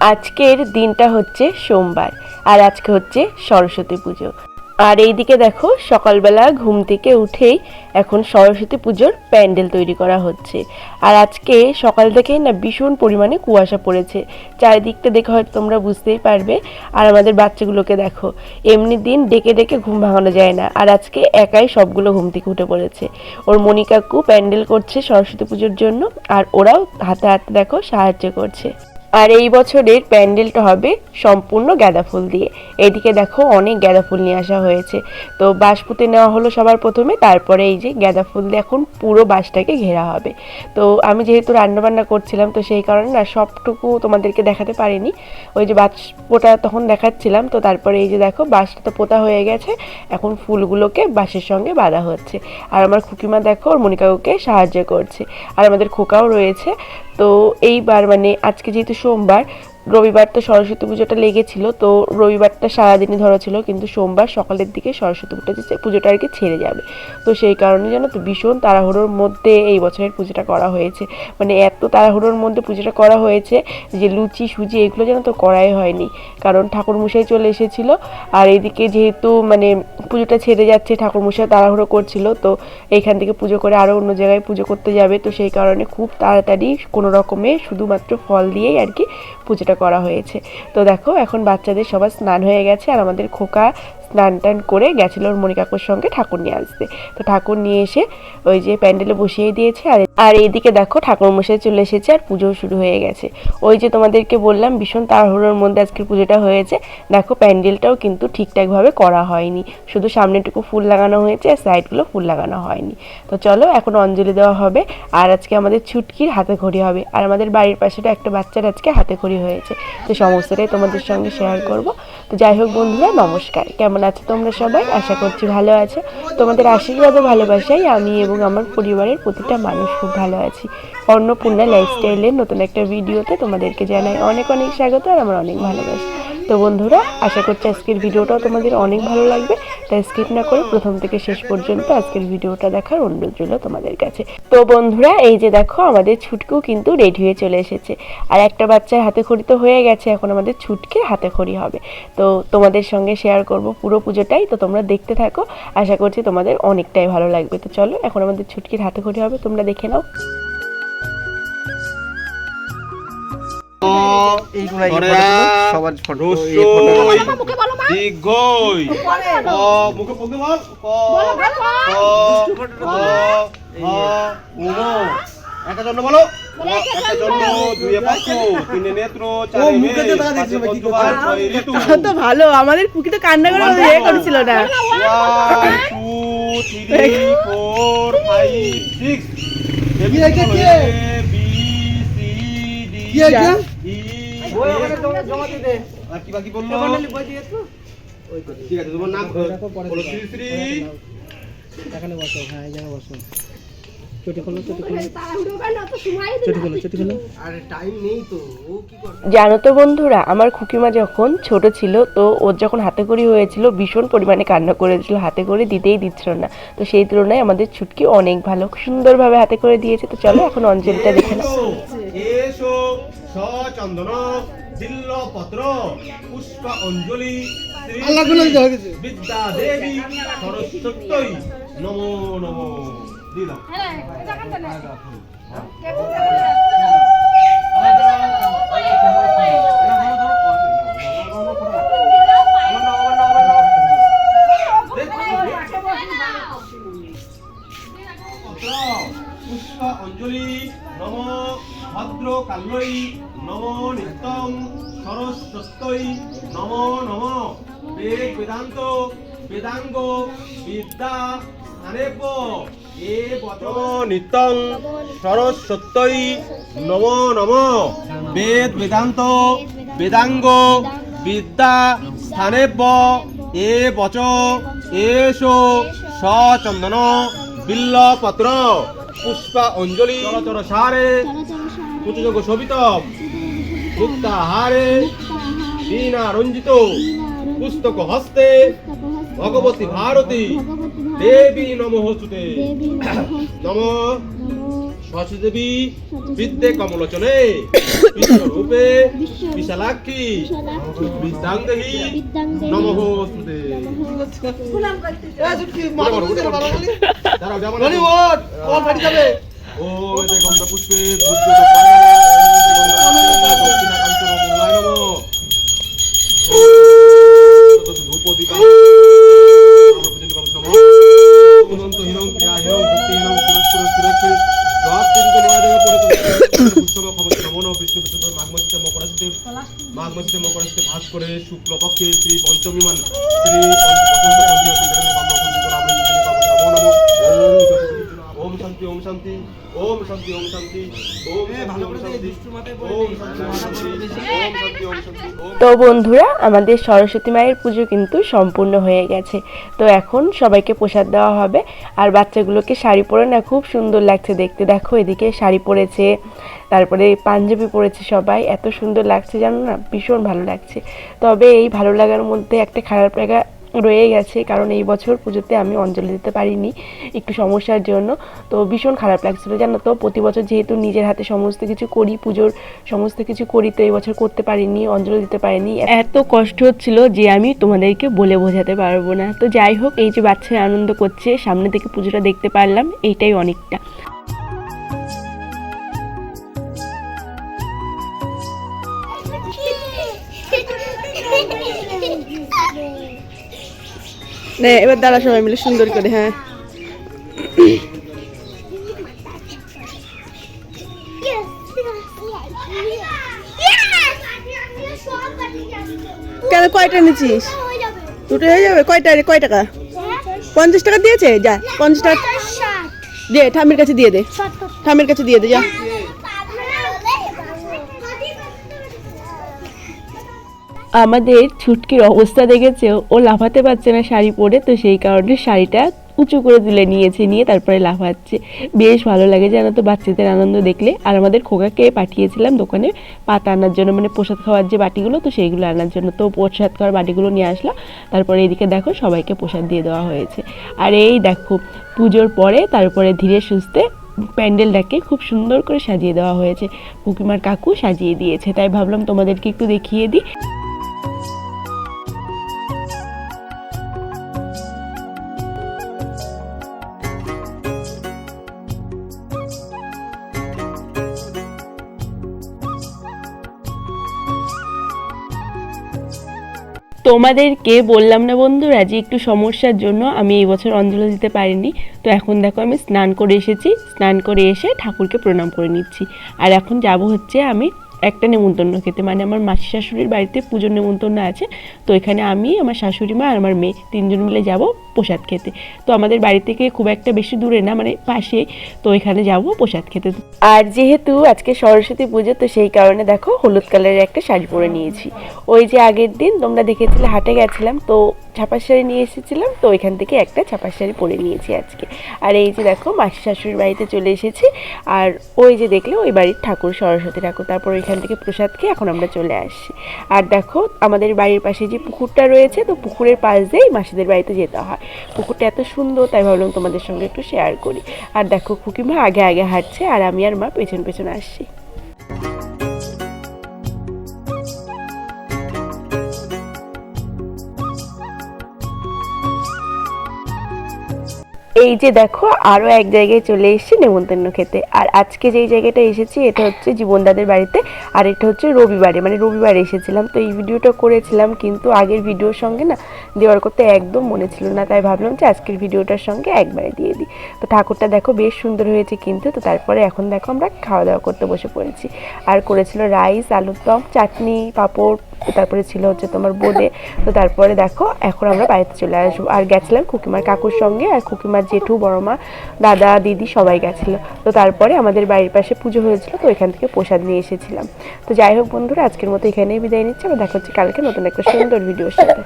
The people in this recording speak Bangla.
আজকের দিনটা হচ্ছে সোমবার, আর আজকে হচ্ছে সরস্বতী পুজো। আর এইদিকে দেখো, সকালবেলা ঘুম থেকে উঠেই এখন সরস্বতী পুজোর প্যান্ডেল তৈরি করা হচ্ছে। আর আজকে সকাল থেকেই না ভীষণ পরিমাণে কুয়াশা পড়েছে। চারিদিকটা দেখে হয়তো তোমরা বুঝতেই পারবে। আর আমাদের বাচ্চাগুলোকে দেখো, এমনি দিন ডেকে ডেকে ঘুম ভাঙানো যায় না। আর আজকে একাই সবগুলো ঘুম থেকে উঠে পড়েছে। ওর মনিকাকু প্যান্ডেল করছে সরস্বতী পুজোর জন্য, আর ওরাও হাতে হাতে দেখো সাহায্য করছে। আর এই বছরের প্যান্ডেলটা হবে সম্পূর্ণ গাঁদা ফুল দিয়ে। এদিকে দেখো অনেক গাঁদা ফুল নিয়ে আসা হয়েছে। তো বাঁশ পুঁতে নেওয়া হলো সবার প্রথমে, তারপরে এই যে গাঁদা ফুল দিয়ে এখন পুরো বাঁশটাকে ঘেরা হবে। তো আমি যেহেতু রান্নাবান্না করছিলাম, তো সেই কারণে না সবটুকু তোমাদেরকে দেখাতে পারিনি। ওই যে বাঁশ পোতা তখন দেখাচ্ছিলাম, তো তারপরে এই যে দেখো বাঁশটা তো পোতা হয়ে গেছে, এখন ফুলগুলোকে বাঁশের সঙ্গে বাঁধা হচ্ছে। আর আমার খুকিমা দেখো, ওর মনিকাকুকে সাহায্য করছে। আর আমাদের খোকাও রয়েছে তো এইবার মানে আজকে যেহেতু সোমবার রবিবার তো সরস্বতী পুজোটা লেগেছিল, তো রবিবারটা সারাদিনই ধরা ছিল, কিন্তু সোমবার সকালের দিকে সরস্বতী পুজোটা যে- পুজোটা আর কি ছেড়ে যাবে। তো সেই কারণে যেন তো ভীষণ তাড়াহুড়োর মধ্যে এই বছরের পুজোটা করা হয়েছে। মানে এত তাড়াহুড়োর মধ্যে পুজোটা করা হয়েছে যে লুচি, সুজি এগুলো যেন তো করাই হয়নি। কারণ ঠাকুরমশাই চলে এসেছিল, আর এইদিকে যেহেতু মানে পুজোটা ছেড়ে যাচ্ছে, ঠাকুরমশাই তাড়াহুড়ো করছিল, তো এইখান থেকে পুজো করে আরও অন্য জায়গায় পুজো করতে যাবে। তো সেই কারণে খুব তাড়াতাড়ি কোনো রকমে শুধুমাত্র ফল দিয়েই আর কি পুজোটা করা হয়েছে। তো দেখো এখন বাচ্চাদের সবার স্নান হয়ে গেছে আর আমাদের খোকা স্নান টান করে গেছিল ওর মণিকাকুর সঙ্গে ঠাকুর নিয়ে আসতে। তো ঠাকুর নিয়ে এসে ওই যে প্যান্ডেলে বসিয়ে দিয়েছে, আর আর এইদিকে দেখো ঠাকুর মশাই চলে এসেছে আর পুজো শুরু হয়ে গেছে। ওই যে তোমাদেরকে বললাম ভীষণ তাড়াহুড়োর মধ্যে আজকের পুজোটা হয়েছে। দেখো প্যান্ডেলটাও কিন্তু ঠিকঠাকভাবে করা হয়নি। শুধু সামনেটুকু ফুল লাগানো হয়েছে আর সাইডগুলো ফুল লাগানো হয়নি। তো চলো এখন অঞ্জলি দেওয়া হবে, আর আজকে আমাদের ছুটকির হাতে খড়ি হবে। আর আমাদের বাড়ির পাশেটা একটা বাচ্চার আজকে হাতে খড়ি হয়েছে। তো সমস্তটাই তোমাদের সঙ্গে শেয়ার করব। তো যাই হোক বন্ধুরা, নমস্কার। কেমন আছো তোমরা সবাই? আশা করছি ভালো আছে। তোমাদের আশীর্বাদ ও ভালোবাসাই আমি এবং আমার পরিবারের প্রতিটা মানুষ খুব ভালো আছি। অন্নপূর্ণা লাইফস্টাইলের নতুন একটা ভিডিওতে তোমাদেরকে জানাই অনেক অনেক স্বাগত আর আমার অনেক ভালোবাসা। তো বন্ধুরা, আশা করছি আজকের ভিডিওটাও তোমাদের অনেক ভালো লাগবে। তাই স্কিপ না করে প্রথম থেকে শেষ পর্যন্ত আজকের ভিডিওটা দেখার অনুরোধ রইল তোমাদের কাছে। তো বন্ধুরা, এই যে দেখো, আমাদের ছুটকেও কিন্তু রেডি হয়ে চলে এসেছে। আর একটা বাচ্চার হাতে খড়ি তো হয়ে গেছে, এখন আমাদের ছুটকে হাতে খড়ি হবে। তো তোমাদের সঙ্গে শেয়ার করব পুরো পুজোটাই, তো তোমরা দেখতে থাকো। আশা করছি তোমাদের অনেকটাই ভালো লাগবে। তো চলো, এখন আমাদের ছুটকির হাতে খড়ি হবে, তোমরা দেখে নাও। এইগুলো। সবার ফটো দীর্ঘই, মুখে বল, ক। একটা জন্য বলো। একটা জন্য পাঁচশো তিনে নেত্র চারে তো ভালো আমাদের পুকি তো কান্না করে ইয়ে করেছিল না। six. কি আছে, ওই ওখানে জমা- জমা আর কি বাকি বলল? বই দিয়ে একটু। ওই করে। ঠিক আছে তোমার নাম বলো শ্রী শ্রী। এখানে বসো হ্যাঁ এই জায়গায় বসো। চটি খোলো চটি খোলো। চটি খোলো চটি খোলো। আরে টাইম নেই তো ও কি করবে? জানো তো বন্ধুরা আমার খুকিমা যখন ছোট ছিল তো ওর যখন হাতে করি হয়েছিল ভীষণ পরিমাণে কান্না করেছিল। হাতে করে দিতেই দিচ্ছিল না। তো সেই তুলনায় আমাদের ছুটকি অনেক ভালো। সুন্দরভাবে হাতে করে দিয়েছে। তো চলো এখন অঞ্জলিটা দেখে নাও। এসো। সচন্দন দিল্ল পত্র পুষ্প অঞ্জলি হয়ে বিদ্যা দেবী সরস্বতী নমো নমো। দিলাম। নম ভদ্র কাল্যই নম নিত্যং সরস্বতী নম নম বেদ বেদান্ত বেদাঙ্গ বিদ্যা স্থানেব এ বচন নিত্যং সরস্বতী নম নম বেদ বেদান্ত বেদাঙ্গ বিদ্যা স্থানেব এ বচ এসো সচন্দন বিল্লপত্র পুষ্প অঞ্জলি। চরচর সারে কুচযোগ মুক্তা হারে। বীণা রঞ্জিত। পুস্তক হস্তে। ভগবতী ভারতী। দেবী নমস্তুতে নম সরস্বতী দেবী। বিদ্যে কমলোচনে। বিশ্বরূপে বিশালাক্ষী বিদ্যাঙ্গহি নমঃস্তুতে ও গন্ধ হিরং ক্রিয়া হিরং ভক্তি হিরং সুরজ বিষ্ণু বিষ্ণু মাঘ মাসিতে মকরাশিতে মাঘ মাসিতে মকরাশিতে ভাস করে শুক্লপক্ষে শ্রী পঞ্চমী মান শ্রী শান্তি ওম শান্তি ওম শান্তি তো বন্ধুরা আমাদের সরস্বতী মায়ের পুজো কিন্তু সম্পূর্ণ হয়ে গেছে। তো এখন সবাইকে প্রসাদ দেওয়া হবে। আর বাচ্চাগুলোকে শাড়ি পরে না খুব সুন্দর লাগছে দেখতে। দেখো এদিকে শাড়ি পরেছে তারপরে পাঞ্জাবি পরেছে সবাই। এত সুন্দর লাগছে জানো না? ভীষণ ভালো লাগছে। তবে এই ভালো লাগার মধ্যে একটা খারাপ লাগা রয়ে গেছে, কারণ এই বছর পুজোতে আমি অঞ্জলি দিতে পারিনি একটু সমস্যার জন্য। তো ভীষণ খারাপ লাগছিল, জানো তো? প্রতি বছর যেহেতু নিজের হাতে সমস্ত কিছু করি, পুজোর সমস্ত কিছু করি, তো এই বছর করতে পারিনি, অঞ্জলি দিতে পারিনি। এত কষ্ট হচ্ছিল যে আমি তোমাদেরকে বলে বোঝাতে পারব না। তো যাই হোক, এই যে বাচ্চারা আনন্দ করছে, সামনে থেকে পুজোটা দেখতে পারলাম এইটাই অনেকটা। নে এবার দাঁড়া সবাই মিলে সুন্দর করে হ্যাঁ। কেন কয়টা নিচ্ছিস দুটো হয়ে যাবে? কয়টা কয় টাকা? পঞ্চাশ টাকা দিয়েছে? যা পঞ্চাশ টাকা দে ঠামির কাছে দিয়ে দে। ঠামির কাছে দিয়ে দে যা। আমাদের ছুটকির অবস্থা দেখেছে, ও লাফাতে পারছে না শাড়ি পরে, তো সেই কারণে শাড়িটা উঁচু করে তুলে নিয়েছে, নিয়ে তারপরে লাফাচ্ছে। বেশ ভালো লাগে জানো তো, বাচ্চাদের আনন্দ দেখলে। আর আমাদের খোকাকে পাঠিয়েছিলাম দোকানে পাতা আনার জন্য মানে প্রসাদ খাওয়ার যে বাটিগুলো, তো সেইগুলো আনার জন্য। তো প্রসাদ খাওয়ার বাটিগুলো নিয়ে আসলো। তারপরে এদিকে দেখো, সবাইকে প্রসাদ দিয়ে দেওয়া হয়েছে। আর এই দেখো, পুজোর পরে তারপরে ধীরে সুস্থে প্যান্ডেলটাকে খুব সুন্দর করে সাজিয়ে দেওয়া হয়েছে। কুকিমার কাকু সাজিয়ে দিয়েছে। তাই ভাবলাম তোমাদেরকে একটু দেখিয়ে দিই। তোমাদেরকে বললাম না বন্ধুরা যে একটু সমস্যার জন্য আমি এই বছর অঞ্জলি দিতে পারিনি। তো এখন দেখো আমি স্নান করে এসেছি, স্নান করে এসে ঠাকুরকে প্রণাম করে নিচ্ছি। আর এখন যাব হচ্ছে আমি একটা নেমন্তন্ন খেতে। মানে আমার মাসি শাশুড়ির বাড়িতে পুজোর নেমন্তন্ন আছে। তো এখানে আমি, আমার শাশুড়ি মা আর আমার মেয়ে তিনজন মিলে যাব প্রসাদ খেতে। তো আমাদের বাড়ি থেকে খুব একটা বেশি দূরে না মানে পাশেই। তো এখানে যাব প্রসাদ খেতে। আর যেহেতু আজকে সরস্বতী পুজো, তো সেই কারণে দেখো হলুদ কালারের একটা শাড়ি পরে নিয়েছি। ওই যে আগের দিন তোমরা দেখেছিলে, হাটে গেছিলাম, তো ছাপার শাড়ি নিয়ে এসেছিলাম, তো ওইখান থেকে একটা ছাপার শাড়ি পরে নিয়েছি আজকে। আর এই যে দেখো মাসি শাশুড়ির বাড়িতে চলে এসেছি, আর ওই যে দেখলে ওই বাড়ির ঠাকুর, সরস্বতী ঠাকুর, তারপর ওইখান থেকে প্রসাদ খেয়ে এখন আমরা চলে আসি। আর দেখো, আমাদের বাড়ির পাশে যে পুকুরটা রয়েছে, তো পুকুরের পাশ দিয়েই মাসিদের বাড়িতে যেতে হয়। পুকুরটা এত সুন্দর, তাই ভাবলাম তোমাদের সঙ্গে একটু শেয়ার করি। আর দেখো, খুকিমা আগে আগে হাঁটছে, আর আমি আর মা পেছন পেছন আসছি। এই যে দেখো আরও এক জায়গায় চলে এসেছি নেমন্তন্ন খেতে। আর আজকে যেই জায়গাটা এসেছি, এটা হচ্ছে জীবনদাদের বাড়িতে, আর এটা হচ্ছে রবিবারে। মানে রবিবারে এসেছিলাম, তো এই ভিডিওটা করেছিলাম, কিন্তু আগের ভিডিওর সঙ্গে না, দেওয়ার করতে একদম মনে ছিল না। তাই ভাবলাম যে আজকের ভিডিওটার সঙ্গে একবারে দিয়ে দিই। তো ঠাকুরটা দেখো বেশ সুন্দর হয়েছে কিন্তু, তো তারপরে এখন দেখো আমরা খাওয়া দাওয়া করতে বসে পড়েছি। আর করেছিল রাইস, আলুর দম, চাটনি, পাঁপড় তারপরে ছিল হচ্ছে তোমার বোনে। তো তারপরে দেখো, এখন আমরা বাড়িতে চলে আসব। আর গেছিলাম কুকিমার কাকুর সঙ্গে, আর কুকিমার জেঠু বড় মা দাদা, দিদি সবাই গেছিল। তো তারপরে আমাদের বাড়ির পাশে পুজো হয়েছিল, তো এখান থেকে প্রসাদ নিয়ে এসেছিলাম। তো যাই হোক বন্ধুরা, আজকের মতো এখানেই বিদায় নিচ্ছি। আবার দেখা হচ্ছে কালকে নতুন একটা সুন্দর ভিডিওর সাথে।